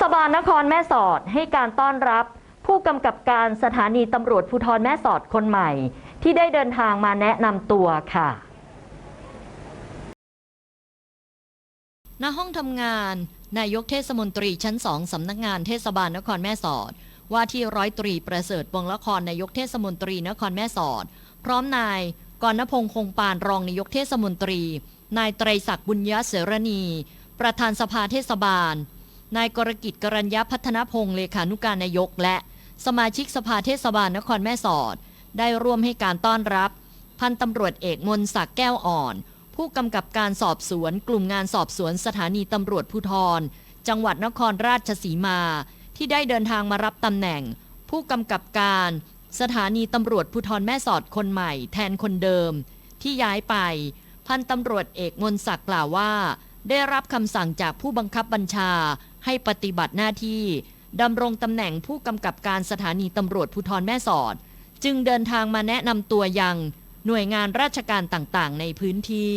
ศบาลนครแม่สอดให้การต้อนรับ ผู้กำกับการสถานีตำรวจภูธรแม่สอดคนใหม่ ที่ได้เดินทางมาแนะนำตัวค่ะณห้องทำงาน นายกเทศมนตรีชั้นสองสำนักงานเทศบาลนครแม่สอด ว่าที่ร้อยตรีประเสริฐวงละครนายกเทศมนตรีนครแม่สอด พร้อมนายกรณพงษ์คงปานรองนายกเทศมนตรี นายไตรศักดิ์บุญยเสรณี ประธานสภาเทศบาล นายกรกิจกรัญญพัฒนพงศ์เลขานุการนายก และสมาชิกสภาเทศบาลนครแม่สอด ได้ร่วมให้การต้อนรับ พันตำรวจเอกมนศักดิ์แก้วอ่อน ผู้กำกับการสอบสวน กลุ่มงานสอบสวนสถานีตำรวจภูธร จังหวัดนครราชสีมา ที่ได้เดินทางมารับตำแหน่ง ผู้กำกับการ สถานีตำรวจภูธรแม่สอดคนใหม่ แทนคนเดิม ที่ย้ายไป พันตำรวจเอกมนศักดิ์กล่าวว่า ได้รับคำสั่งจากผู้บังคับบัญชา ให้ปฏิบัติหน้าที่ดำรงตำแหน่งผู้กำกับการสถานีตำรวจภูธรแม่สอด จึงเดินทางมาแนะนำตัวยังหน่วยงานราชการต่างๆ ในพื้นที่